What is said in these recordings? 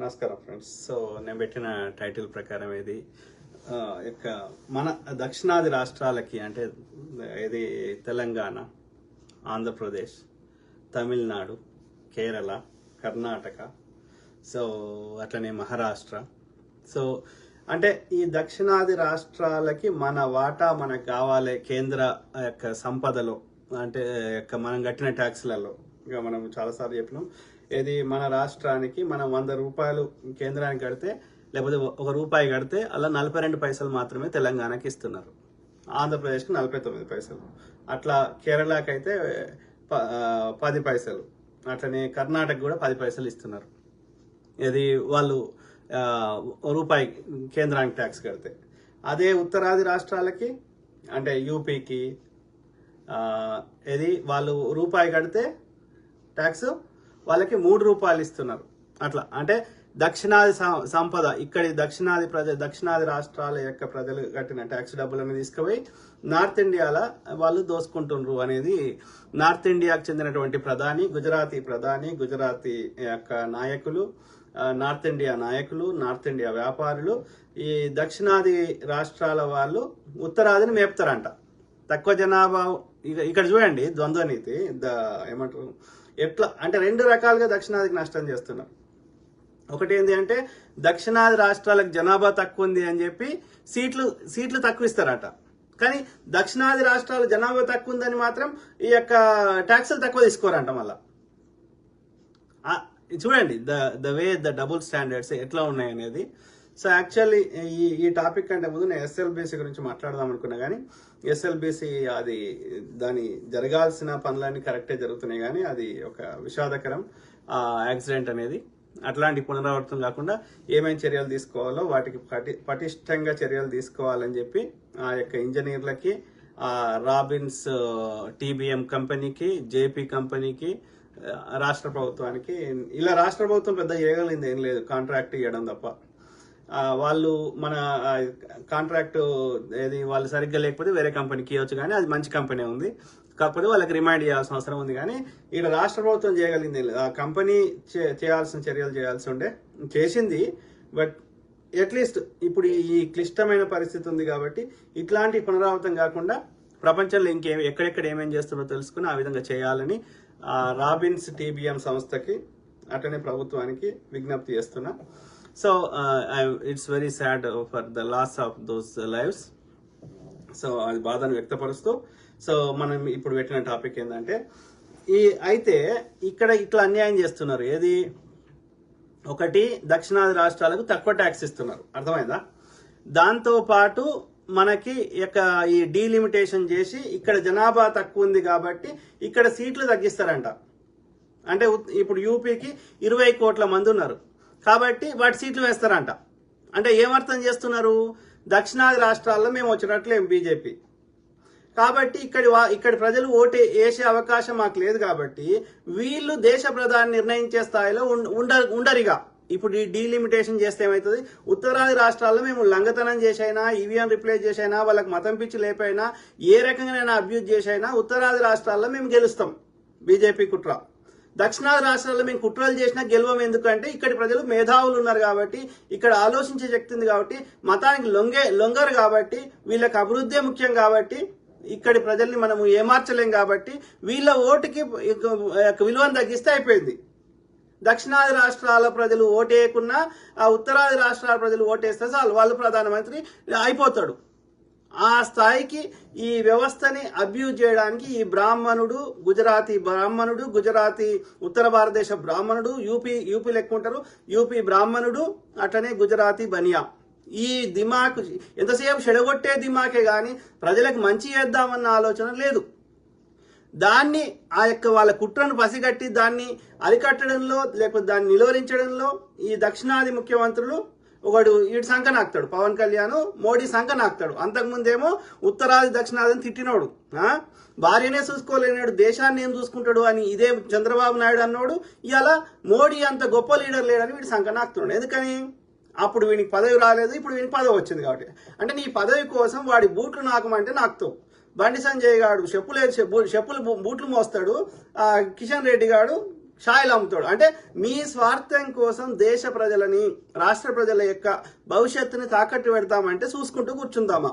నమస్కారం friends. So నేను పెట్టిన టైటిల్ ప్రకారం ఇది యొక్క మన దక్షిణాది రాష్ట్రాలకి అంటే ఇది తెలంగాణ ఆంధ్రప్రదేశ్ తమిళనాడు కేరళ కర్ణాటక సో అట్లనే మహారాష్ట్ర. సో అంటే ఈ దక్షిణాది రాష్ట్రాలకి మన వాటా మనకు కావాలి కేంద్ర యొక్క సంపదలో అంటే యొక్క మనం కట్టిన ట్యాక్స్లలో. ఇక మనం చాలాసార్లు చెప్పినాం. ఏది మన రాష్ట్రానికి మనం వంద రూపాయలు కేంద్రానికి కడితే లేకపోతే ఒక రూపాయి కడితే అలా నలభై రెండు పైసలు మాత్రమే తెలంగాణకి ఇస్తున్నారు. ఆంధ్రప్రదేశ్కి నలభై తొమ్మిది పైసలు. అట్లా కేరళకి అయితే ప- పది పైసలు. అట్లనే కర్ణాటక కూడా పది పైసలు ఇస్తున్నారు. ఇది వాళ్ళు రూపాయి కేంద్రానికి ట్యాక్స్ కడితే. అదే ఉత్తరాది రాష్ట్రాలకి అంటే యూపీకి ఇది వాళ్ళు రూపాయి కడితే ట్యాక్స్ వాళ్ళకి మూడు రూపాయలు ఇస్తున్నారు. అట్లా. అంటే దక్షిణాది సం- సంపద ఇక్కడి దక్షిణాది ప్రజ దక్షిణాది రాష్ట్రాల యొక్క ప్రజలు కట్టిన ట్యాక్స్ డబ్బులను తీసుకుపోయి నార్త్ ఇండియాలో వాళ్ళు దోసుకుంటుండ్రు అనేది నార్త్ ఇండియాకు చెందినటువంటి ప్రధాని గుజరాతీ ప్రధాని గుజరాతీ యొక్క నాయకులు నార్త్ ఇండియా నాయకులు నార్త్ ఇండియా వ్యాపారులు ఈ దక్షిణాది రాష్ట్రాల వాళ్ళు ఉత్తరాదిని మేపుతారంట. తక్కువ జనాభా ఇక- ఇక్కడ చూడండి ద్వంద్వ నీతి ద ఏమంటారు ఎట్లా? అంటే రెండు రకాలుగా దక్షిణాదికి నష్టం చేస్తున్నాం. ఒకటి ఏంటి అంటే దక్షిణాది రాష్ట్రాలకు జనాభా తక్కువ ఉంది అని చెప్పి సీట్లు సీట్లు తక్కువ ఇస్తారట. కానీ దక్షిణాది రాష్ట్రాల జనాభా తక్కువ ఉందని మాత్రం ఈ యొక్క ట్యాక్సులు తక్కువ తీసుకోరంట మళ్ళా. చూడండి the the way the double standards ఎట్లా ఉన్నాయి అనేది సో యాక్చువల్లీ ఈ ఈ టాపిక్ కంటే ముందు నేను ఎస్ఎల్బిసి గురించి మాట్లాడదాం అనుకున్నా కానీ ఎస్ఎల్బిసి అది దాని జరగాల్సిన పనులన్నీ కరెక్టే జరుగుతున్నాయి కానీ అది ఒక విషాదకరం యాక్సిడెంట్ అనేది. అట్లాంటి పునరావృతం కాకుండా ఏమేమి చర్యలు తీసుకోవాలో వాటికి పటి పటిష్టంగా చర్యలు తీసుకోవాలని చెప్పి ఆ యొక్క ఇంజనీర్లకి ఆ రాబిన్స్ టీబీఎం కంపెనీకి జేపీ కంపెనీకి రాష్ట్ర ప్రభుత్వానికి ఇలా రాష్ట్ర ప్రభుత్వం పెద్ద చేయగలిగింది ఏం లేదు కాంట్రాక్ట్ ఇవ్వడం తప్ప. వాళ్ళు మన కాంట్రాక్ట్ ఏది వాళ్ళు సరిగ్గా లేకపోతే వేరే కంపెనీకి ఇవ్వచ్చు కానీ అది మంచి కంపెనీ ఉంది. కాకపోతే వాళ్ళకి రిమైండ్ చేయాల్సిన అవసరం ఉంది కానీ ఇక్కడ రాష్ట్ర ప్రభుత్వం చేయగలిగింది ఆ కంపెనీ చేయాల్సిన చర్యలు చేయాల్సి ఉండే చేసింది. బట్ అట్లీస్ట్ ఇప్పుడు ఈ క్లిష్టమైన పరిస్థితి ఉంది కాబట్టి ఇట్లాంటి పునరావృతం కాకుండా ప్రపంచంలో ఇంకేం ఎక్కడెక్కడ ఏమేం చేస్తున్నో తెలుసుకుని ఆ విధంగా చేయాలని రాబిన్స్ టీబీఎం సంస్థకి అటనే ప్రభుత్వానికి విజ్ఞప్తి చేస్తున్నా. So it's very sad for the loss of those uh, lives so అది బాధను వ్యక్తపరుస్తూ సో మనం ఇప్పుడు పెట్టిన టాపిక్ ఏంటంటే ఈ అయితే ఇక్కడ ఇట్లా అన్యాయం చేస్తున్నారు. ఏది? ఒకటి దక్షిణాది రాష్ట్రాలకు తక్కువ ట్యాక్స్ ఇస్తున్నారు. అర్థమైందా? దాంతో పాటు మనకి యొక్క ఈ డీలిమిటేషన్ చేసి ఇక్కడ జనాభా తక్కువ ఉంది కాబట్టి ఇక్కడ సీట్లు తగ్గిస్తారంట. అంటే ఇప్పుడు యూపీకి ఇరవై కోట్ల మంది ఉన్నారు. కాబట్టి వాటి సీట్లు వేస్తారంట. అంటే ఏమర్థం చేస్తున్నారు? దక్షిణాది రాష్ట్రాల్లో మేము వచ్చినట్లేం బీజేపీ. కాబట్టి ఇక్కడి వా- ఇక్కడి ప్రజలు ఓటు వేసే అవకాశం మాకు లేదు కాబట్టి వీళ్ళు దేశ ప్రధాని నిర్ణయించే స్థాయిలో ఉండ ఉండరిగా. ఇప్పుడు ఈ డీలిమిటేషన్ చేస్తే ఏమవుతుంది ఉత్తరాది రాష్ట్రాల్లో మేము లంగతనం చేసైనా ఈవీఎం రిప్లేస్ చేసైనా వాళ్ళకి మతం పిచ్చి లేపైనా ఏ రకంగానైనా అబ్యూజ్ చేసైనా ఉత్తరాది రాష్ట్రాల్లో మేము గెలుస్తాం బీజేపీ కుట్ర. దక్షిణాది రాష్ట్రాల్లో మేము కుట్రలు చేసినా గెలవం ఎందుకంటే ఇక్కడి ప్రజలు మేధావులు ఉన్నారు కాబట్టి ఇక్కడ ఆలోచించే శక్తి ఉంది కాబట్టి మతానికి లొంగే లొంగరు కాబట్టి వీళ్ళకి అభివృద్ధే ముఖ్యం కాబట్టి ఇక్కడి ప్రజల్ని మనము ఏమార్చలేం కాబట్టి వీళ్ళ ఓటుకి యొక్క విలువను తగ్గిస్తే అయిపోయింది. దక్షిణాది రాష్ట్రాల ప్రజలు ఓటేయకున్నా ఆ ఉత్తరాది రాష్ట్రాల ప్రజలు ఓటేస్తే చాలు. వాళ్ళు ప్రధానమంత్రి అయిపోతాడు. ఆ స్థాయికి ఈ వ్యవస్థని అబ్యూజ్ చేయడానికి ఈ బ్రాహ్మణుడు గుజరాతీ బ్రాహ్మణుడు గుజరాతీ ఉత్తర భారతదేశ బ్రాహ్మణుడు యూపీ యూపీ లెక్కుంటారు. యూపీ బ్రాహ్మణుడు అట్లనే గుజరాతీ బనియా. ఈ దిమాక్ ఎంతసేపు చెడగొట్టే దిమాకే కానీ ప్రజలకు మంచి చేద్దామన్న ఆలోచన లేదు. దాన్ని ఆ యొక్క వాళ్ళ కుట్రను పసిగట్టి దాన్ని అరికట్టడంలో లేకపోతే దాన్ని నిలువరించడంలో ఈ దక్షిణాది ముఖ్యమంత్రులు ఒకడు ఈడు సంఖ నాకుతాడు పవన్ కళ్యాణ్ మోడీ సంఖ నాకుతాడు. అంతకుముందేమో ఉత్తరాది దక్షిణాదిని తిట్టినోడు భార్యనే చూసుకోలేనాడు దేశాన్ని ఏం చూసుకుంటాడు అని ఇదే చంద్రబాబు నాయుడు అన్నాడు ఇలా మోడీ అంత గొప్ప లీడర్ లేడని వీడు సంఖ నాకుతున్నాడు. ఎందుకని? అప్పుడు వీనికి పదవి రాలేదు ఇప్పుడు వీనికి పదవి వచ్చింది కాబట్టి. అంటే నీ పదవి కోసం వాడి బూట్లు నాకమంటే నాకుతావు. బండి సంజయ్ గాడు చెప్పులు చెప్పులు చెప్పులు బూట్లు మోస్తాడు కిషన్ రెడ్డి గాడు షాయిలు అమ్ముతాడు అంటే మీ స్వార్థం కోసం దేశ ప్రజలని రాష్ట్ర ప్రజల యొక్క భవిష్యత్తుని తాకట్టు పెడతామంటే చూసుకుంటూ కూర్చుందామా?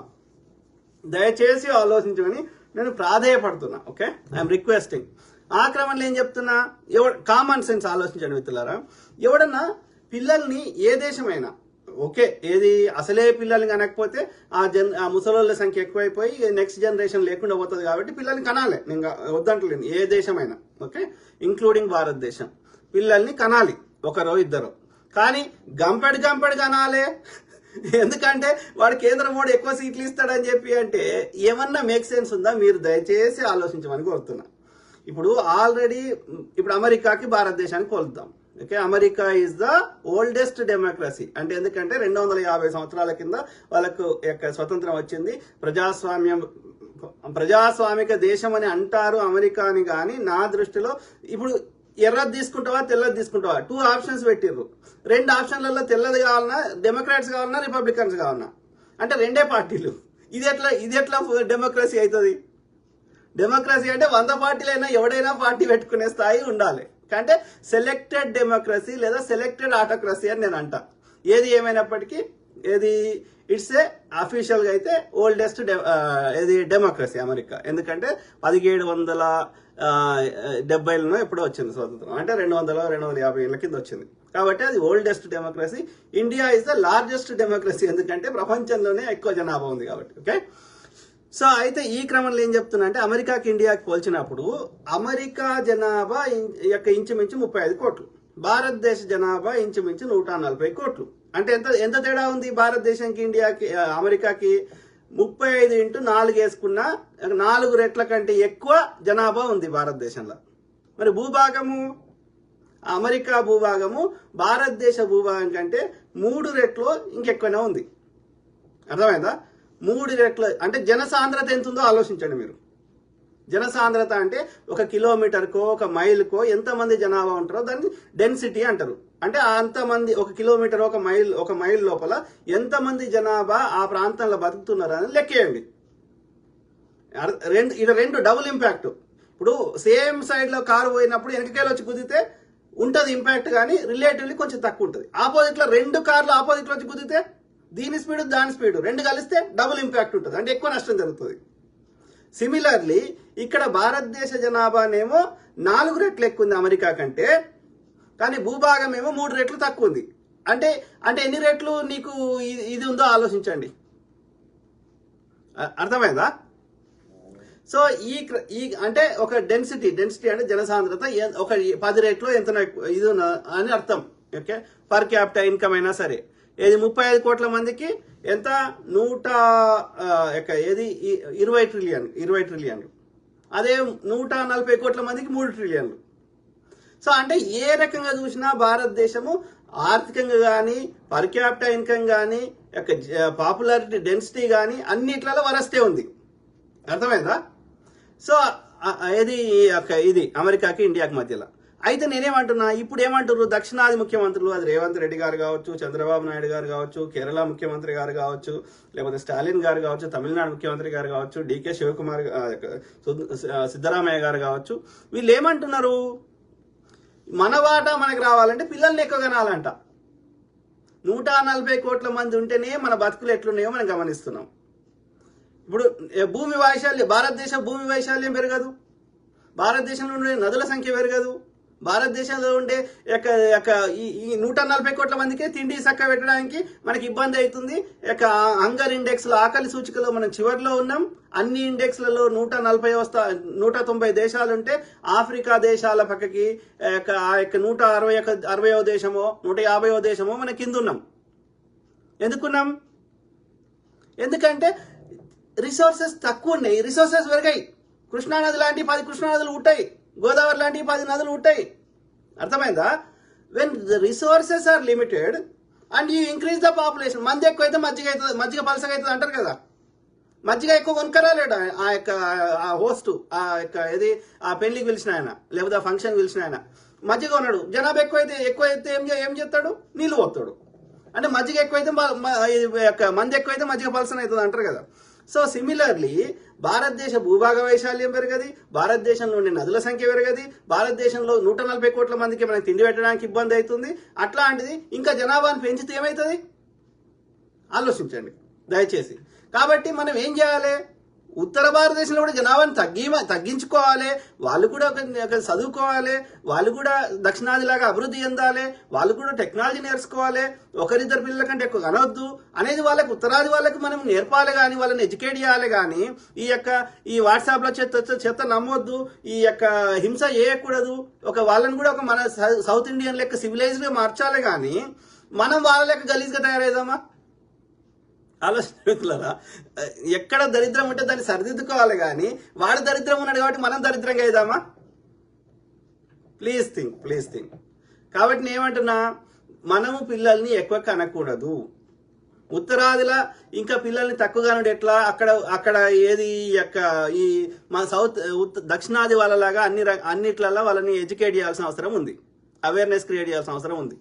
దయచేసి ఆలోచించమని నేను ప్రాధేయపడుతున్నా ఓకే? I'm requesting. ఆ క్రమంలో ఏం చెప్తున్నా? ఎవ కామన్ సెన్స్ ఆలోచించండి మిత్రులారా. ఎవడన్నా పిల్లల్ని ఏ దేశమైనా ఓకే ఏది అసలే పిల్లల్ని కనకపోతే ఆ జన్ ఆ ముసలోళ్ళ సంఖ్య ఎక్కువైపోయి నెక్స్ట్ జనరేషన్ లేకుండా పోతుంది కాబట్టి పిల్లల్ని కనాలి. నేను వద్దంటలేను ఏ దేశమైనా ఓకే? ఇంక్లూడింగ్ భారతదేశం. పిల్లల్ని కనాలి ఒకరో ఇద్దరు. కానీ గంపెడు గంపెడు కనాలే. ఎందుకంటే వాడు కేంద్ర మోడీ ఎక్కువ సీట్లు ఇస్తాడని చెప్పి అంటే ఏమన్నా మేక్ సెన్స్ ఉందా? మీరు దయచేసి ఆలోచించమని కోరుతున్నా. ఇప్పుడు ఆల్రెడీ ఇప్పుడు అమెరికాకి భారతదేశానికి కోలుద్దాం. Okay America is the oldest democracy అంటే ఎందుకంటే రెండు వందల యాభై సంవత్సరాల కింద వాళ్ళకు యొక్క స్వతంత్రం వచ్చింది. ప్రజాస్వామ్యం ప్రజాస్వామిక దేశం అని అంటారు అమెరికాని కానీ నా దృష్టిలో ఇప్పుడు ఎర్రది తీసుకుంటావా తెల్లది తీసుకుంటావా? టూ ఆప్షన్స్ పెట్టిర్రు. రెండు ఆప్షన్లలో తెల్లది కావాలన్నా డెమోక్రాట్స్ కావాలన్నా రిపబ్లికన్స్ కావాలన్నా. అంటే రెండే పార్టీలు. ఇది ఎట్లా ఇది ఎట్లా డెమోక్రసీ అవుతుంది? డెమోక్రసీ అంటే వంద పార్టీలైనా ఎవడైనా పార్టీ పెట్టుకునే స్థాయి ఉండాలి. అంటే సెలెక్టెడ్ డెమోక్రసీ లేదా సెలెక్టెడ్ ఆటోక్రసీ అని నేను అంట. ఏది ఏమైనప్పటికీ ఏది ఇట్స్ ఏ అఫీషియల్గా అయితే ఓల్డెస్ట్ ఏది డెమోక్రసీ అమెరికా. ఎందుకంటే పదిహేడు వందల ఆ, ఎప్పుడో వచ్చింది స్వతంత్రం. అంటే రెండు వందల రెండు వందల యాభై ఏళ్ళ కింద వచ్చింది. కాబట్టి అది oldest democracy India is the largest democracy ఎందుకంటే ప్రపంచంలోనే ఎక్కువ జనాభా ఉంది కాబట్టి. ఓకే సో అయితే ఈ క్రమంలో ఏం చెప్తున్నా అంటే అమెరికాకి ఇండియాకి పోల్చినప్పుడు అమెరికా జనాభా యొక్క ఇంచుమించు ముప్పై ఐదు కోట్లు. భారతదేశ జనాభా ఇంచుమించు నూట నలభై కోట్లు. అంటే ఎంత ఎంత తేడా ఉంది భారతదేశానికి ఇండియాకి అమెరికాకి? ముప్పై ఐదు ఇంటూ నాలుగు వేసుకున్న నాలుగు రెట్ల కంటే ఎక్కువ జనాభా ఉంది భారతదేశంలో. మరి భూభాగము? అమెరికా భూభాగము భారతదేశ భూభాగం కంటే మూడు రెట్లు ఇంకెక్కువనే ఉంది. అర్థమైందా? మూడు రెట్ల అంటే జనసాంద్రత ఎంత ఉందో ఆలోచించండి మీరు. జనసాంద్రత అంటే ఒక కిలోమీటర్కో ఒక మైల్కో ఎంతమంది జనాభా ఉంటారో దాన్ని డెన్సిటీ అంటారు. అంటే అంతమంది ఒక కిలోమీటర్ ఒక మైల్ ఒక మైల్ లోపల ఎంతమంది జనాభా ఆ ప్రాంతంలో బతుకుతున్నారు అని లెక్కేయండి రెండు ఇది రెండు డబుల్ ఇంపాక్ట్. ఇప్పుడు సేమ్ సైడ్లో కారు పోయినప్పుడు వెనకకేలు వచ్చి కుదితే ఉంటుంది ఇంపాక్ట్ కానీ రిలేటివ్లీ కొంచెం తక్కువ ఉంటుంది. ఆపోజిట్లో రెండు కార్లు ఆపోజిట్లో వచ్చి కుదితే దీని స్పీడ్ దాని స్పీడ్. రెండు కలిస్తే డబుల్ ఇంపాక్ట్ ఉంటుంది. అంటే ఎక్కువ నష్టం జరుగుతుంది. సిమిలర్లీ ఇక్కడ భారతదేశ జనాభానేమో నాలుగు రెట్లు ఎక్కువ ఉంది అమెరికా కంటే. కానీ భూభాగం ఏమో మూడు రెట్లు తక్కువ ఉంది. అంటే అంటే ఎన్ని రెట్లు నీకు ఇది- ఇది ఉందో ఆలోచించండి. అర్థమైందా? సో ఈ ఈ అంటే ఒక డెన్సిటీ డెన్సిటీ అంటే జనసాంద్రత ఒక పది రేట్లో ఎంత ఇది అని అర్థం. ఓకే? పర్ క్యాపిటల్ ఇన్కమ్ అయినా సరే. ఏది ముప్పై ఐదు కోట్ల మందికి ఎంత? నూట యొక్క ఏది? ఇరవై ట్రిలియన్ ఇరవై ట్రిలియన్లు అదే నూట నలభై కోట్ల మందికి మూడు ట్రిలియన్లు సో అంటే ఏ రకంగా చూసినా భారతదేశము ఆర్థికంగా కానీ పర్ క్యాపిటల్ ఇన్కమ్ కానీ యొక్క పాపులారిటీ డెన్సిటీ కానీ అన్నిట్లలో వరస్తే ఉంది. అర్థమైందా? సో ఇది ఈ యొక్క ఇది అమెరికాకి ఇండియాకి మధ్యలో. అయితే నేనేమంటున్నా ఇప్పుడు ఏమంటారు దక్షిణాది ముఖ్యమంత్రులు అది రేవంత్ రెడ్డి గారు కావచ్చు చంద్రబాబు నాయుడు గారు కావచ్చు కేరళ ముఖ్యమంత్రి గారు కావచ్చు లేకపోతే స్టాలిన్ గారు కావచ్చు తమిళనాడు ముఖ్యమంత్రి గారు కావచ్చు డికే శివకుమార్ సిద్ధరామయ్య గారు కావచ్చు వీళ్ళు ఏమంటున్నారు మన వాటా మనకు రావాలంటే పిల్లల్ని ఎక్కువ కనాలంట. నూట నలభై కోట్ల మంది ఉంటేనే మన బతుకులు ఎట్లున్నాయో మనం గమనిస్తున్నాం. ఇప్పుడు భూమి వైశాల్యం భారతదేశ భూమి వైశాల్యం పెరగదు. భారతదేశంలో ఉండే నదుల సంఖ్య పెరగదు. భారతదేశంలో ఉండే యొక్క యొక్క ఈ ఈ నూట నలభై కోట్ల మందికే తిండి చక్క పెట్టడానికి మనకి ఇబ్బంది అవుతుంది. యొక్క హంగర్ ఇండెక్స్లో ఆకలి సూచికలో మనం చివరిలో ఉన్నాం. అన్ని ఇండెక్స్లలో నూట నలభై వస్తా నూట తొంభై దేశాలు ఉంటే ఆఫ్రికా దేశాల పక్కకి యొక్క ఆ యొక్క నూట అరవై ఒక అరవయో దేశమో నూట యాభైవ దేశమో మనం కింద ఉన్నాం. ఎందుకున్నాం? ఎందుకంటే రిసోర్సెస్ తక్కువ ఉన్నాయి. రిసోర్సెస్ పెరిగాయి. కృష్ణానది లాంటి పది కృష్ణానదులు ఉంటాయి. గోదావరి లాంటి పది నదులు ఉంటాయి. అర్థమైందా? When resources are limited and you increase the population మంది ఎక్కువ అయితే మజ్జిగ అవుతుంది మజ్జిగ పలసగా అవుతుంది అంటారు కదా. మజ్జిగ ఎక్కువ కొనుక్కరాలేడు ఆ- యొక్క ఆ హోస్ట్ ఆ యొక్క ఏది? ఆ పెళ్ళికి పిలిచిన ఆయన లేకపోతే ఆ ఫంక్షన్ పిలిచిన ఆయన. మజ్జిగ కొన్నాడు జనాభా ఎక్కువైతే ఎక్కువైతే ఏం ఏం చేస్తాడు? నీళ్ళు పోతాడు అంటే మజ్జిగ ఎక్కువైతే యొక్క మంది ఎక్కువైతే మజ్జిగ పలసన అవుతుంది అంటారు కదా. సో సిమిలర్లీ భారతదేశ భూభాగ వైశాల్యం పెరగది భారతదేశంలో ఉండే నదుల సంఖ్య పెరగది భారతదేశంలో నూట నలభై కోట్ల మందికి మనకి తిండి పెట్టడానికి ఇబ్బంది అవుతుంది. అట్లాంటిది ఇంకా జనాభాను పెంచితే ఏమవుతుంది ఆలోచించండి దయచేసి. కాబట్టి మనం ఏం చేయాలి? ఉత్తర భారతదేశంలో కూడా జనాభాని తగ్గి తగ్గించుకోవాలి. వాళ్ళు కూడా ఒక చదువుకోవాలి. వాళ్ళు కూడా దక్షిణాదిలాగా అభివృద్ధి చెందాలి. వాళ్ళు కూడా టెక్నాలజీ నేర్చుకోవాలి. ఒకరిద్దరు పిల్లల కంటే ఎక్కువ కనవద్దు అనేది వాళ్ళకి ఉత్తరాది వాళ్ళకి మనం నేర్పాలి కానీ వాళ్ళని ఎడ్యుకేట్ చేయాలి కానీ ఈ యొక్క ఈ వాట్సాప్లో చెత్త చెత్త నమ్మొద్దు. ఈ యొక్క హింస చేయకూడదు. ఒక వాళ్ళని కూడా ఒక మన సౌత్ ఇండియన్ లెక్క సివిలైజ్గా మార్చాలి కానీ మనం వాళ్ళ లెక్క గలీజ్గా తయారైదామా స్నేహితులరా. ఎక్కడ దరిద్రం ఉంటే దాన్ని సరిదిద్దుకోవాలి కానీ వాడు దరిద్రం ఉన్నాడు కాబట్టి మనం దరిద్రంగా అయిదామా? ప్లీజ్ థింక్ ప్లీజ్ థింక్ కాబట్టి నేను ఏమంటున్నా మనము పిల్లల్ని ఎక్కువ కనకూడదు. ఉత్తరాదిలా ఇంకా పిల్లల్ని తక్కువగా ఉండి ఎట్లా? అక్కడ అక్కడ ఏది యొక్క ఈ మా సౌత్ దక్షిణాది వాళ్ళలాగా అన్ని అన్నిట్లలో వాళ్ళని ఎడ్యుకేట్ చేయాల్సిన అవసరం ఉంది. అవేర్నెస్ క్రియేట్ చేయాల్సిన అవసరం ఉంది.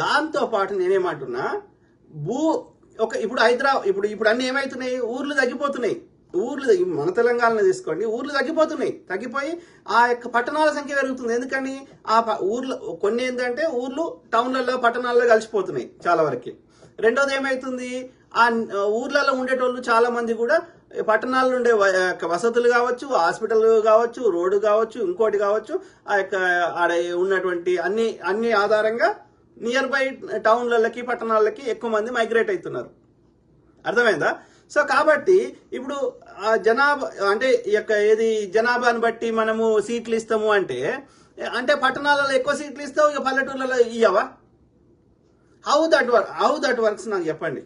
దాంతో పాటు నేనేమంటున్నా భూ ఒక ఇప్పుడు హైదరాబాద్ ఇప్పుడు ఇప్పుడు అన్ని ఏమవుతున్నాయి ఊర్లు తగ్గిపోతున్నాయి. ఊర్లు మన తెలంగాణలో తీసుకోండి. ఊర్లు తగ్గిపోతున్నాయి. తగ్గిపోయి ఆ యొక్క పట్టణాల సంఖ్య పెరుగుతుంది. ఎందుకని? ఆ ప- ఊర్లో కొన్ని ఏంటంటే ఊర్లు టౌన్లలో పట్టణాల్లో కలిసిపోతున్నాయి చాలా వరకు. రెండోది ఏమవుతుంది ఆ ఊర్లలో ఉండేటోళ్ళు చాలా మంది కూడా పట్టణాల్లో ఉండే వ- యొక్క వసతులు కావచ్చు హాస్పిటల్ కావచ్చు రోడ్డు కావచ్చు ఇంకోటి కావచ్చు ఆ యొక్క ఆడ ఉన్నటువంటి అన్ని అన్ని ఆధారంగా నియర్ బై టౌన్లకి పట్టణాలకి ఎక్కువ మంది మైగ్రేట్ అవుతున్నారు. అర్థమైందా? సో కాబట్టి ఇప్పుడు ఆ జనాభా అంటే ఈ యొక్క ఏది జనాభాను బట్టి మనము సీట్లు ఇస్తాము అంటే అంటే పట్టణాలలో ఎక్కువ సీట్లు ఇస్తావు ఇక పల్లెటూర్లలో ఇయ్యవా? How that work how that works నాకు చెప్పండి.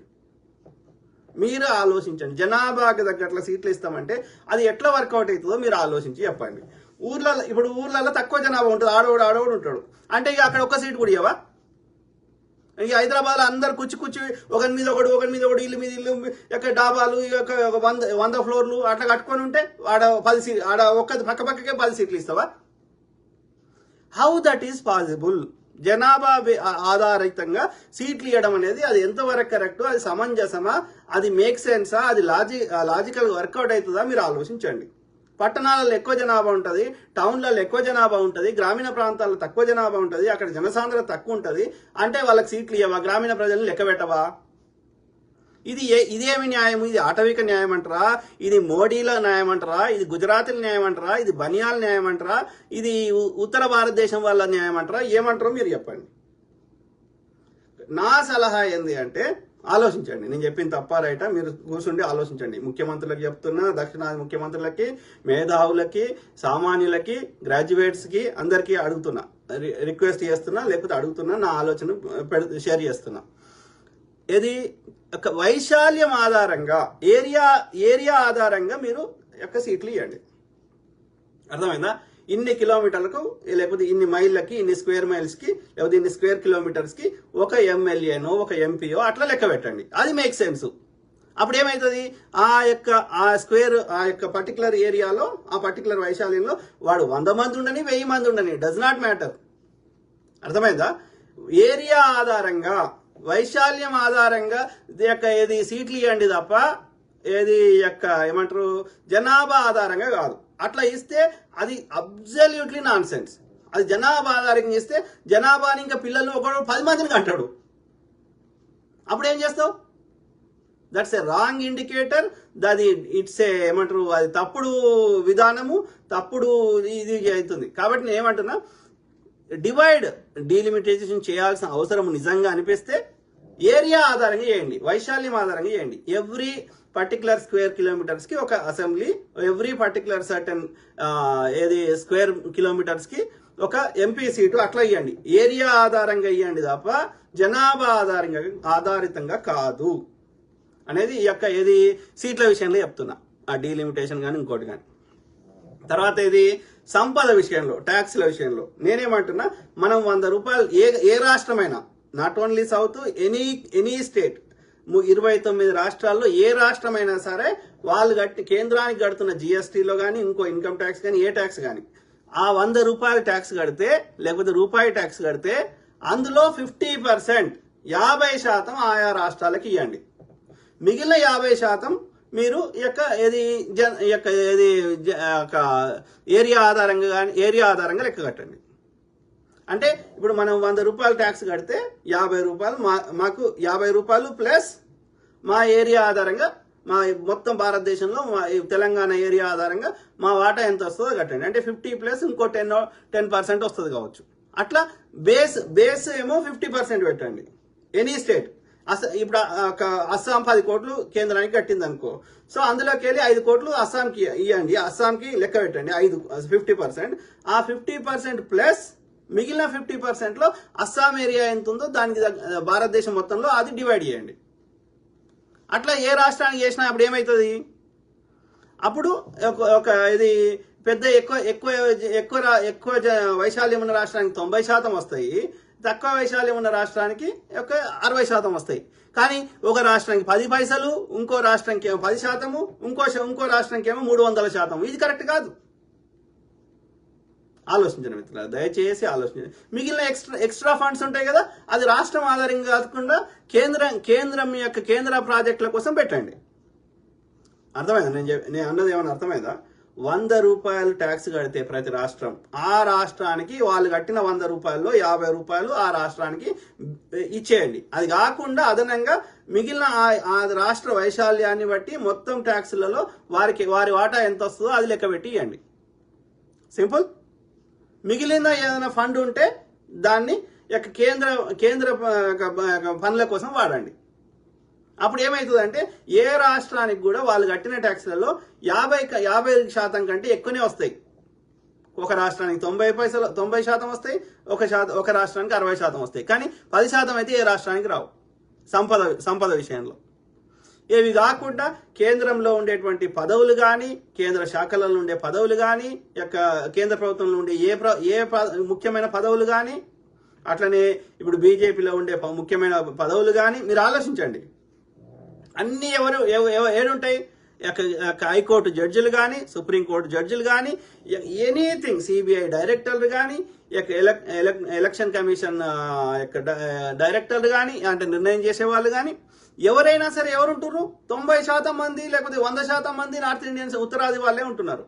మీరు ఆలోచించండి. జనాభాకి తగ్గట్ల సీట్లు ఇస్తామంటే అది ఎట్లా వర్కౌట్ అవుతుందో మీరు ఆలోచించి చెప్పండి. ఊర్లలో ఇప్పుడు ఊర్లలో తక్కువ జనాభా ఉంటుంది ఆడవాడు ఆడవాడు ఉంటాడు. అంటే ఇక అక్కడ ఒక్క సీట్ కూడా ఇవ్వవా ఇక హైదరాబాద్లో అందరు కుచ్చి కుచ్చి ఒకరి మీద ఒకటి ఒకరి మీద ఒకటి ఇల్లు మీద ఇల్లు యొక్క డాబాలు ఈ ఒక ఒక వంద వంద ఫ్లోర్లు అట్లా కట్టుకొని ఉంటే ఆడ పది సీట్ ఆడ ఒక్క పక్క పక్కకే పది సీట్లు ఇస్తావా? హౌ దట్ ఈస్ పాసిబుల్ జనాభా ఆధారితంగా సీట్లు ఇవ్వడం అనేది అది ఎంతవరకు కరెక్ట్ అది సమంజసమా? అది మేక్ సెన్సా అది లాజి లాజికల్ వర్కౌట్ అవుతుందా? మీరు ఆలోచించండి. పట్టణాలలో ఎక్కువ జనాభా ఉంటుంది టౌన్లలో ఎక్కువ జనాభా ఉంటుంది గ్రామీణ ప్రాంతాల్లో తక్కువ జనాభా ఉంటుంది అక్కడ జనసాంద్రత తక్కువ ఉంటుంది. అంటే వాళ్ళకి సీట్లు ఇవ్వవా? గ్రామీణ ప్రజలను లెక్క పెట్టవా? ఇది ఏ ఇదేమి న్యాయం? ఇది ఆటవిక న్యాయం అంటారా? ఇది మోడీల న్యాయం అంటారా? ఇది గుజరాతీల న్యాయం అంటారా? ఇది బనియాల న్యాయం అంటారా? ఇది ఉ- ఉత్తర భారతదేశం వాళ్ళ న్యాయం అంటారా? ఏమంటారో మీరు చెప్పండి. నా సలహా ఏంది అంటే ఆలోచించండి. నేను చెప్పిన తప్ప రైట? మీరు కూర్చుండి ఆలోచించండి. ముఖ్యమంత్రులకు చెప్తున్నా దక్షిణాది ముఖ్యమంత్రులకి మేధావులకి సామాన్యులకి గ్రాడ్యుయేట్స్కి అందరికీ అడుగుతున్నా. రి- రిక్వెస్ట్ చేస్తున్నా లేకపోతే అడుగుతున్నా నా ఆలోచన షేర్ చేస్తున్నా. ఇది ఒక వైశాల్యం ఆధారంగా ఏరియా ఏరియా ఆధారంగా మీరు యొక్క సీట్లు ఇవ్వండి అర్థమైందా? ఇన్ని కిలోమీటర్లకు లేకపోతే ఇన్ని మైళ్ళకి ఇన్ని స్క్వేర్ మైల్స్కి లేకపోతే ఇన్ని స్క్వేర్ కిలోమీటర్స్కి ఒక ఎమ్మెల్యేనో ఒక ఎంపీఓ అట్లా లెక్క పెట్టండి. అది మేక్ సెన్స్ అప్పుడు ఏమవుతుంది ఆ యొక్క ఆ స్క్వేర్ ఆ యొక్క పర్టికులర్ ఏరియాలో ఆ పర్టికులర్ వైశాల్యంలో వాడు వంద మంది ఉండని వెయ్యి మంది ఉండని డస్ నాట్ మ్యాటర్ అర్థమైందా? ఏరియా ఆధారంగా వైశాల్యం ఆధారంగా ఇది యొక్క ఏది సీట్లు ఇవ్వండి తప్ప ఏది యొక్క ఏమంటారు జనాభా ఆధారంగా కాదు. అట్లా ఇస్తే అది అబ్జల్యూట్లీ నాన్ సెన్స్ అది జనాభా ఆధారంగా ఇస్తే జనాభాని ఇంకా పిల్లలు ఒకడు పది మందిని కంటాడు. అప్పుడు ఏం చేస్తావు? దట్స్ ఏ రాంగ్ ఇండికేటర్ అది ఇట్స్ ఏ ఏమంటారు అది తప్పుడు విధానము తప్పుడు ఇది అవుతుంది. కాబట్టి నేను ఏమంటున్నా డివైడ్ డీలిమిటేషన్ చేయాల్సిన అవసరం నిజంగా అనిపిస్తే ఏరియా ఆధారంగా చేయండి వైశాల్యం ఆధారంగా చేయండి. ఎవ్రీ పర్టికులర్ స్క్వేర్ కిలోమీటర్స్కి ఒక అసెంబ్లీ ఎవ్రీ పర్టికులర్ సర్టన్ ఏది స్క్వేర్ కిలోమీటర్స్కి ఒక ఎంపీ సీటు అట్లా ఇవ్వండి ఏరియా ఆధారంగా ఇవ్వండి తప్ప జనాభా ఆధారంగా ఆధారితంగా కాదు. అనేది ఈ యొక్క ఏది సీట్ల విషయంలో చెప్తున్నా. ఆ డీలిమిటేషన్ కానీ ఇంకోటి కానీ తర్వాత ఇది సంపద విషయంలో ట్యాక్స్ల విషయంలో. నేనేమంటున్నా మనం వంద రూపాయలు ఏ ఏ రాష్ట్రమైనా not only south any any state. ఇరవై తొమ్మిది రాష్ట్రాల్లో ఏ రాష్ట్రమైనా సరే వాళ్ళు కట్టి కేంద్రానికి కడుతున్న జిఎస్టీలో కానీ ఇంకో ఇన్కమ్ ట్యాక్స్ కానీ ఏ ట్యాక్స్ కానీ ఆ వంద రూపాయల ట్యాక్స్ కడితే లేకపోతే రూపాయి ట్యాక్స్ కడితే అందులో ఫిఫ్టీ పర్సెంట్ యాభై శాతం ఆయా రాష్ట్రాలకు ఇవ్వండి మిగిలిన యాభై శాతం మీరు యొక్క ఏది జన్ యొక్క ఏది జ- యొక్క ఏరియా ఆధారంగా కానీ ఏరియా ఆధారంగా లెక్క కట్టండి. అంటే ఇప్పుడు మనం వంద రూపాయలు ట్యాక్స్ కడితే యాభై రూపాయలు మా మాకు యాభై రూపాయలు ప్లస్ మా ఏరియా ఆధారంగా మా మొత్తం భారతదేశంలో మా ఈ తెలంగాణ ఏరియా ఆధారంగా మా వాటా ఎంత వస్తుందో కట్టండి. అంటే ఫిఫ్టీ ప్లస్ ఇంకో టెన్ టెన్ పర్సెంట్ వస్తుంది కావచ్చు. అట్లా బేస్ బేస్ ఏమో ఫిఫ్టీ పర్సెంట్ పెట్టండి. ఎనీ స్టేట్ అస ఇప్పుడు ఒక అస్సాం పది కోట్లు కేంద్రానికి కట్టింది అనుకో సో అందులోకి వెళ్ళి ఐదు కోట్లు అస్సాంకి ఇవ్వండి అస్సాంకి లెక్క పెట్టండి. ఐదు ఫిఫ్టీ పర్సెంట్ ఆ ఫిఫ్టీ పర్సెంట్ ప్లస్ మిగిలిన ఫిఫ్టీ పర్సెంట్లో అస్సాం ఏరియా ఎంత ఉందో దానికి భారతదేశం మొత్తంలో అది డివైడ్ చేయండి. అట్లా ఏ రాష్ట్రానికి చేసినా అప్పుడు ఏమవుతుంది అప్పుడు ఒక- ఒక ఇది పెద్ద ఎక్కువ ఎక్కువ ఎక్కువ ఎక్కువ వైశాల్యం ఉన్న రాష్ట్రానికి తొంభై శాతం వస్తాయి. తక్కువ వైశాల్యం ఉన్న రాష్ట్రానికి ఒక అరవై శాతం వస్తాయి. కానీ ఒక రాష్ట్రానికి పది పైసలు ఇంకో రాష్ట్రానికి ఏమో పది శాతము ఇంకో ఇంకో రాష్ట్రానికి ఏమో మూడు వందల శాతం. ఇది కరెక్ట్ కాదు. ఆలోచించండి మిత్రులారా దయచేసి ఆలోచించండి. మిగిలిన ఎక్స్ట్రా ఎక్స్ట్రా ఫండ్స్ ఉంటాయి కదా అది రాష్ట్రం ఆధారంగా కాకుండా కేంద్రం కేంద్రం యొక్క కేంద్ర ప్రాజెక్టుల కోసం పెట్టండి. అర్థమైందా? నేను నేను అన్నది ఏమైనా అర్థమైందా? వంద రూపాయలు ట్యాక్స్ కడితే ప్రతి రాష్ట్రం ఆ రాష్ట్రానికి వాళ్ళు కట్టిన వంద రూపాయల్లో యాభై రూపాయలు ఆ రాష్ట్రానికి ఇచ్చేయండి. అది కాకుండా అదనంగా మిగిలిన ఆ- ఆ రాష్ట్ర వైశాల్యాన్ని బట్టి మొత్తం ట్యాక్సులలో వారికి వారి వాటా ఎంత వస్తుందో అది లెక్క పెట్టి ఇవ్వండి సింపుల్? మిగిలిన ఏదైనా ఫండ్ ఉంటే దాన్ని యొక్క కేంద్ర కేంద్ర పనుల కోసం వాడండి. అప్పుడు ఏమవుతుందంటే ఏ రాష్ట్రానికి కూడా వాళ్ళు కట్టిన ట్యాక్స్లలో యాభై క- యాభై శాతం కంటే ఎక్కువనే వస్తాయి. ఒక రాష్ట్రానికి తొంభై పైసలు తొంభై శాతం వస్తాయి ఒక శాతం ఒక రాష్ట్రానికి అరవై శాతం వస్తాయి. కానీ పది శాతం అయితే ఏ రాష్ట్రానికి రావు. సంపద సంపద విషయంలో. ఇవి కాకుండా కేంద్రంలో ఉండేటువంటి పదవులు కానీ కేంద్ర శాఖలలో ఉండే పదవులు కానీ యొక్క కేంద్ర ప్రభుత్వంలో ఉండే ఏ ఏ ముఖ్యమైన పదవులు కానీ అట్లనే ఇప్పుడు బీజేపీలో ఉండే ప- ముఖ్యమైన పదవులు కానీ మీరు ఆలోచించండి. అన్నీ ఎవరు ఏడుంటాయి? యొక్క- యొక్క హైకోర్టు జడ్జిలు కానీ సుప్రీంకోర్టు జడ్జిలు కానీ ఎనీథింగ్ సిబిఐ డైరెక్టర్లు కానీ యొక్క ఎలక్ ఎలక్- ఎలక్షన్ కమిషన్ యొక్క డైరెక్టర్లు కానీ అంటే నిర్ణయం చేసే వాళ్ళు కానీ ఎవరైనా సరే ఎవరుంటున్నారు తొంభై శాతం మంది లేకపోతే వంద శాతం మంది నార్త్ ఇండియన్స్ ఉత్తరాది వాళ్ళే ఉంటున్నారు.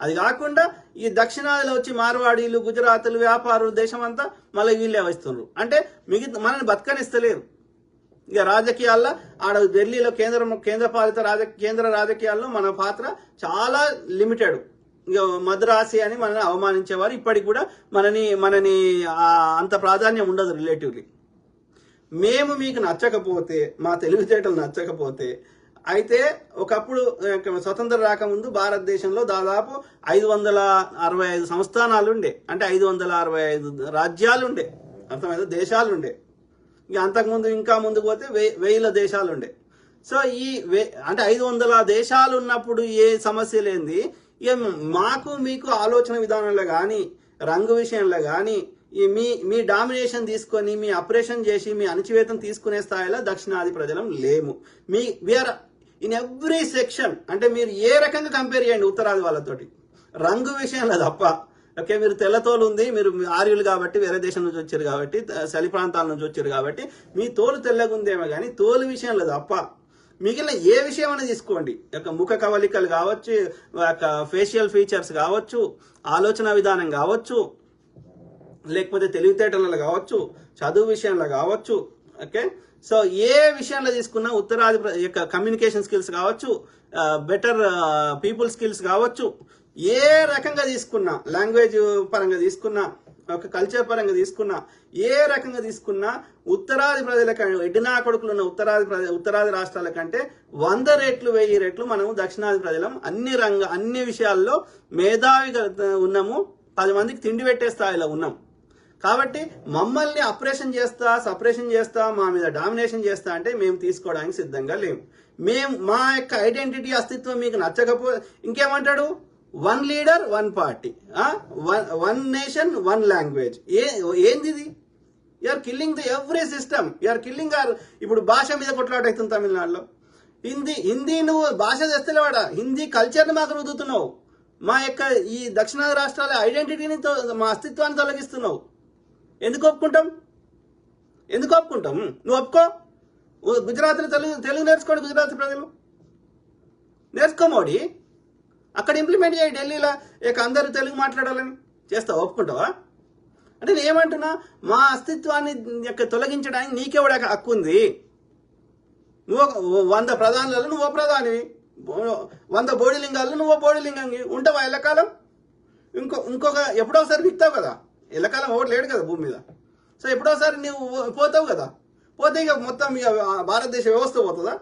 అది కాకుండా ఈ దక్షిణాదిలో వచ్చి మార్వాడీలు గుజరాతులు వ్యాపారులు దేశం అంతా మళ్ళీ వీళ్ళే వస్తున్నారు అంటే మిగతా మనల్ని బతకనిస్తలేరు. ఇక రాజకీయాల్లో ఆడ ఢిల్లీలో కేంద్ర కేంద్రపాలిత రాజ కేంద్ర రాజకీయాల్లో మన పాత్ర చాలా లిమిటెడ్. ఇక మద్రాసి అని మనల్ని అవమానించేవారు. ఇప్పటికి కూడా మనని మనని అంత ప్రాధాన్యం ఉండదు రిలేటివ్లీ. మేము మీకు నచ్చకపోతే మా తెలివితేటలు నచ్చకపోతే అయితే ఒకప్పుడు స్వతంత్ర రాకముందు భారతదేశంలో దాదాపు ఐదు వందల అరవై ఐదు సంస్థానాలు ఉండే అంటే ఐదు వందల అరవై ఐదు రాజ్యాలు ఉండే అర్థమైతే దేశాలు ఉండే ఇక అంతకుముందు ఇంకా ముందుకు పోతే వెయ్యి వెయ్యిల దేశాలు ఉండే సో ఈ వే- అంటే ఐదు వందల దేశాలు ఉన్నప్పుడు ఏ సమస్య లేనిది ఇక మాకు మీకు ఆలోచన విధానంలో కానీ రంగు విషయంలో కానీ ఈ మీ మీ డామినేషన్ తీసుకొని మీ అపరేషన్ చేసి మీ అణచివేతం తీసుకునే స్థాయిలో దక్షిణాది ప్రజలం లేము. మీ we are in every section అంటే మీరు ఏ రకంగా కంపేర్ చేయండి ఉత్తరాది వాళ్ళతోటి. రంగు విషయంలో తప్ప. ఓకే మీరు తెల్లతోలు ఉంది మీరు ఆర్యులు కాబట్టి వేరే దేశం నుంచి వచ్చారు కాబట్టి చలి ప్రాంతాల నుంచి వచ్చారు కాబట్టి మీ తోలు తెల్లగుందేమో కానీ తోలు విషయంలో తప్ప. మిగిలిన ఏ విషయం అనేది తీసుకోండి. యొక్క ముఖ కవలికలు కావచ్చు యొక్క ఫేషియల్ ఫీచర్స్ కావచ్చు ఆలోచన విధానం కావచ్చు లేకపోతే తెలివితేటలలో కావచ్చు చదువు విషయంలో కావచ్చు ఓకే? సో ఏ విషయంలో తీసుకున్నా ఉత్తరాది ప్ర- యొక్క కమ్యూనికేషన్ స్కిల్స్ కావచ్చు బెటర్ పీపుల్ స్కిల్స్ కావచ్చు ఏ రకంగా తీసుకున్నా లాంగ్వేజ్ పరంగా తీసుకున్నా ఒక కల్చర్ పరంగా తీసుకున్నా ఏ రకంగా తీసుకున్నా ఉత్తరాది ప్రజల కంటే కొడుకులు ఉన్న ఉత్తరాది ప్రజ ఉత్తరాది రాష్ట్రాల కంటే వంద రెట్లు వెయ్యి రెట్లు మనము దక్షిణాది ప్రజలం అన్ని రంగ అన్ని విషయాల్లో మేధావిగా ఉన్నాము. పది మందికి తిండి పెట్టే స్థాయిలో ఉన్నాం. కాబట్టి మమ్మల్ని అప్రేషన్ చేస్తా సపరేషన్ చేస్తా మా మీద డామినేషన్ చేస్తా అంటే మేము తీసుకోవడానికి సిద్ధంగా లేము. మేము మా యొక్క ఐడెంటిటీ అస్తిత్వం మీకు నచ్చకపో ఇంకేమంటాడు? One leader one party one nation one language ఏ ఏంది ఇది are killing the every system are killing are ఇప్పుడు భాష మీద కొట్లాట అవుతుంది తమిళనాడులో. హిందీ హిందీ నువ్వు భాష తెస్తలేవాడా హిందీ కల్చర్ని మాకు రుద్దుతున్నావు. మా యొక్క ఈ దక్షిణాది రాష్ట్రాల ఐడెంటిటీని మా అస్తిత్వాన్ని తొలగిస్తున్నావు. ఎందుకు ఒప్పుకుంటాం? ఎందుకు ఒప్పుకుంటాం? నువ్వు ఒప్పుకో. గుజరాత్లో తెలుగు తెలుగు నేర్చుకోండి గుజరాత్ ప్రజలు. నేర్చుకో మోడీ. అక్కడ ఇంప్లిమెంట్ చేయి ఢిల్లీలో. ఇక అందరూ తెలుగు మాట్లాడాలని. చేస్తావు? ఒప్పుకుంటావా? అంటే నేను ఏమంటున్నా? మా అస్తిత్వాన్ని యొక్క తొలగించడానికి నీకెవడ హక్కు ఉంది. నువ్వు వంద ప్రధానులలో నువ్వు ప్రధానివి. వంద బోడిలింగాల్లో నువ్వు బోడిలింగంగి ఉంటావా ఎల్లకాలం? ఇంకో ఇంకొక ఎప్పుడోసారి విక్తావు కదా? ఎల్లకాలం ఒకటి లేడు కదా భూమి మీద. సో ఎప్పుడోసారి నువ్వు పోతావు కదా. పోతే ఇక మొత్తం ఇక భారతదేశ వ్యవస్థ పోతుందా?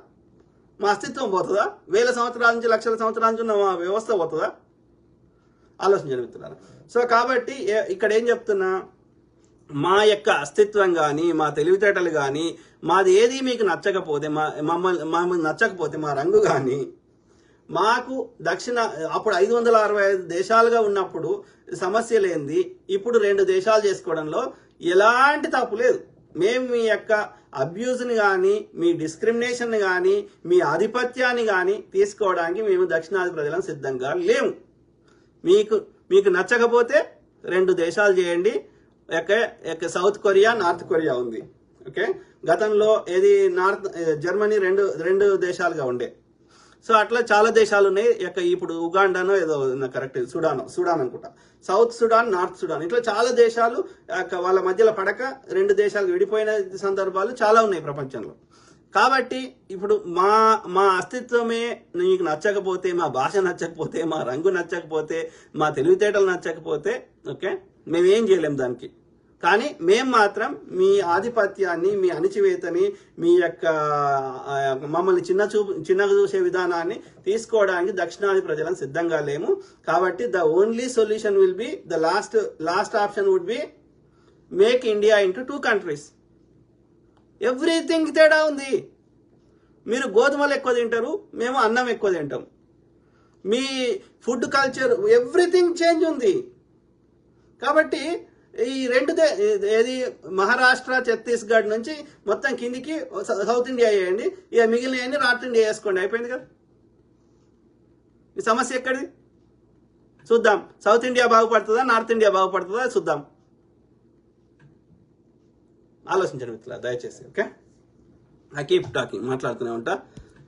మా అస్తిత్వం పోతుందా? వేల సంవత్సరాల నుంచి లక్షల సంవత్సరాల నుంచి ఉన్న మా వ్యవస్థ పోతుందా? ఆలోచన మిత్రులారా సో కాబట్టి ఇక్కడ ఏం చెప్తున్నా? మా యొక్క అస్తిత్వం కానీ మా తెలివితేటలు కానీ మాది ఏది మీకు నచ్చకపోతే మా మమ్మల్ని మమ్మల్ని నచ్చకపోతే మా రంగు కానీ మాకు దక్షిణ అప్పుడు ఐదు వందల అరవై ఐదు దేశాలుగా ఉన్నప్పుడు సమస్య లేనిది ఇప్పుడు రెండు దేశాలు చేసుకోవడంలో ఎలాంటి తప్పు లేదు. మేము మీ యొక్క అబ్యూజ్ని కానీ మీ డిస్క్రిమినేషన్ కానీ మీ ఆధిపత్యాన్ని కానీ తీసుకోవడానికి మేము దక్షిణాది ప్రజలను సిద్ధంగా లేము. మీకు మీకు నచ్చకపోతే రెండు దేశాలు చేయండి. యొక్క యొక్క సౌత్ కొరియా నార్త్ కొరియా ఉంది. ఓకే? గతంలో ఏది నార్త్ జర్మనీ రెండు రెండు దేశాలుగా ఉండే. సో అట్లా చాలా దేశాలు ఉన్నాయి యొక్క ఇప్పుడు ఉగాండానో ఏదో కరెక్ట్ సుడాన్ సుడాన్ అనుకుంటా. South Sudan north Sudan. ఇట్లా చాలా దేశాలు యొక్క వాళ్ళ మధ్యలో పడక రెండు దేశాలు విడిపోయిన సందర్భాలు చాలా ఉన్నాయి ప్రపంచంలో. కాబట్టి ఇప్పుడు మా మా అస్తిత్వమే నీకు నచ్చకపోతే మా భాష నచ్చకపోతే మా రంగు నచ్చకపోతే మా తెలివితేటలు నచ్చకపోతే ఓకే? మేమేం చేయలేం దానికి. కానీ మేము మాత్రం మీ ఆధిపత్యాన్ని మీ అణిచివేతని మీ యొక్క మమ్మల్ని చిన్న చూపు చిన్నగా చూసే విధానాన్ని తీసుకోవడానికి దక్షిణాది ప్రజలను సిద్ధంగా లేము. కాబట్టి the only solution will be the last last option would be make India into two countries. Everything తేడా ఉంది. మీరు గోధుమలు ఎక్కువ తింటారు మేము అన్నం ఎక్కువ తింటాం. మీ ఫుడ్ కల్చర్ ఎవ్రీథింగ్ చేంజ్ ఉంది. కాబట్టి ఈ రెండు ఏది మహారాష్ట్ర ఛత్తీస్గఢ్ నుంచి మొత్తం కిందికి సౌత్ ఇండియా వేయండి. ఇక మిగిలినవన్నీ నార్త్ ఇండియా వేసుకోండి. అయిపోయింది కదా? ఈ సమస్య ఎక్కడిది? చూద్దాం. సౌత్ ఇండియా బాగుపడుతుందా? నార్త్ ఇండియా బాగుపడుతుందా? చూద్దాం. ఆలోచించండి మిత్రుల దయచేసి ఓకే? ఐ కీప్ టాకింగ్ మాట్లాడుతూనే ఉంటా.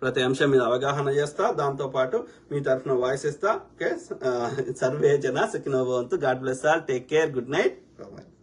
ప్రతి అంశం మీద అవగాహన చేస్తా. దాంతో పాటు మీ తరఫున వాయిస్ ఇస్తా. ఓకే? సర్వే జన Sukhinobhavantu God bless all. Take care. Good night. Bye-bye.